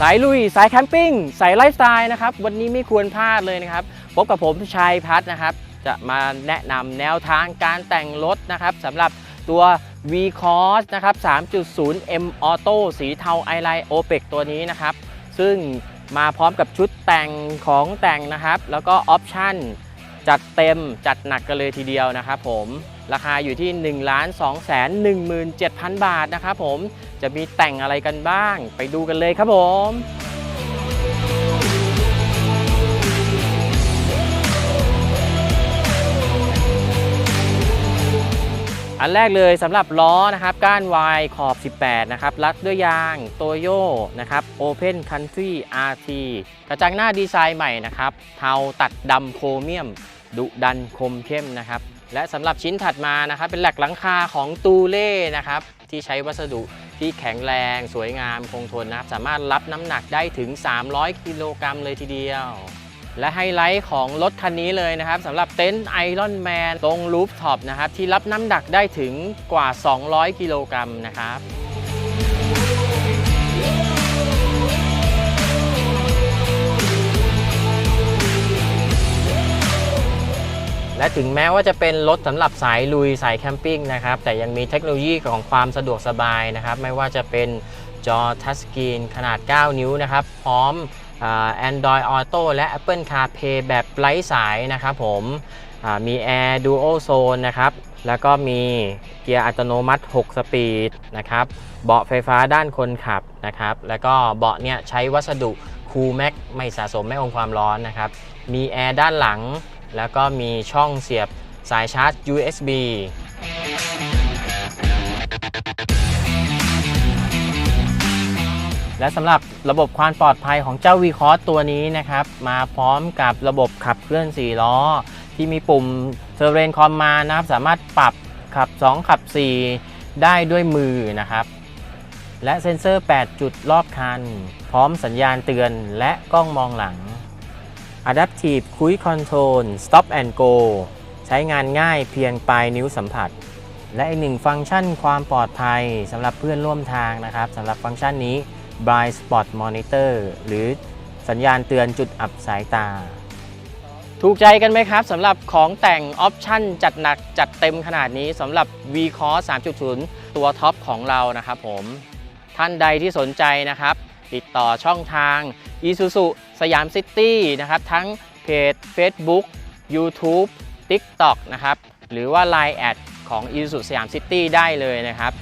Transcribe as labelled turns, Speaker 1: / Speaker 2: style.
Speaker 1: สายลุย สายแคมปิ้ง สายไลฟ์สไตล์นะครับ วันนี้ไม่ควรพลาดเลยนะครับ พบกับผมชัยพัฒน์นะครับ จะมาแนะนำแนวทางการแต่งรถนะครับสำหรับตัว v c o s นะครับ 3.0 M Auto สีเทา i l i n e OPEC ตัวนี้นะครับ ซึ่ง มาพร้อมกับชุดแต่งของแต่งนะครับ แล้วก็ออปชั่นจัดเต็มจัดหนักกันเลยทีเดียวนะครับผมราคาอยู่ที่ 1 2 1 7 0 0 0 บาทนะครับผมจะมีแต่งอะไรกันบ้าง ไปดูกันเลยครับผม อันแรกเลยสำหรับล้อนะครับก้านวายขอบ 18 นะครับรัดด้วยยางโตโยนะครับ Open Country RT กระจังหน้าดีไซน์ใหม่นะครับ เทาตัดดำโครเมียม ดุดันคมเข้มนะครับ และสำหรับชิ้นถัดมานะครับ เป็นแหลกหลังคาของตูเล่นะครับ ที่ใช้วัสดุที่แข็งแรง สวยงามคงทนนะครับ สามารถรับน้ำหนักได้ถึง 300 กิโลกรัมเลยทีเดียว และไฮไลท์ของรถคันนี้เลยนะครับสำหรับเต็นท์ไอรอนแมนตรงรูฟท็อปนะครับ ที่รับน้ำหนักได้ถึงกว่า 200 กิโลกรัมนะครับและถึงแม้ว่าจะเป็นรถสำหรับสายลุยสายแคมปิ้งนะครับ แต่ยังมีเทคโนโลยีของความสะดวกสบายนะครับ ไม่ว่าจะเป็นจอทัชสกรีนขนาด 9 นิ้วนะครับ พร้อม Android Auto และ Apple CarPlay แบบไร้สายนะครับผมมี Air Dual Zone นะครับ แล้วก็มีเกียร์อัตโนมัติ 6 สปีดนะครับ เบาะไฟฟ้าด้านคนขับนะครับ แล้วก็เบาะเนี่ยใช้วัสดุ Cool Max ไม่สะสมไม่อมความร้อนนะครับ มีแอร์ด้านหลัง แล้วก็มีช่องเสียบสายชาร์จ USB และสำหรับระบบความปลอดภัยของเจ้า v c o s ตัวนี้นะครับ มาพร้อมกับระบบขับเคลื่อน 4 ล้อ ที่มีปุ่ม s e r e n Command นะครับ สามารถปรับขับ 2 ขับ 4 ได้ด้วยมือนะครับ และเซ็นเซอร์ 8 จุดรอบคัน พร้อมสัญญาณเตือนและกล้องมองหลัง Adaptive Cruise Control Stop and Go ใช้งานง่ายเพียงปลายนิ้วสัมผัส และอีกหนึ่งฟังก์ชันความปลอดภัยสำหรับเพื่อนร่วมทางนะครับสำหรับฟังก์ชันนี้ Blind Spot Monitor หรือสัญญาณเตือนจุดอับสายตา ถูกใจกันไหมครับสำหรับของแต่งออปชั่นจัดหนักจัดเต็มขนาดนี้สำหรับ v c o s 3.0 ตัวท็อปของเรานะครับผมท่านใดที่สนใจนะครับ ติดต่อช่องทาง Isuzu สยามซิตี้นะครับ ทั้งเพจ Facebook YouTube TikTok นะครับ หรือว่า Line แอดของ Isuzu สยามซิตี้ได้เลยนะครับ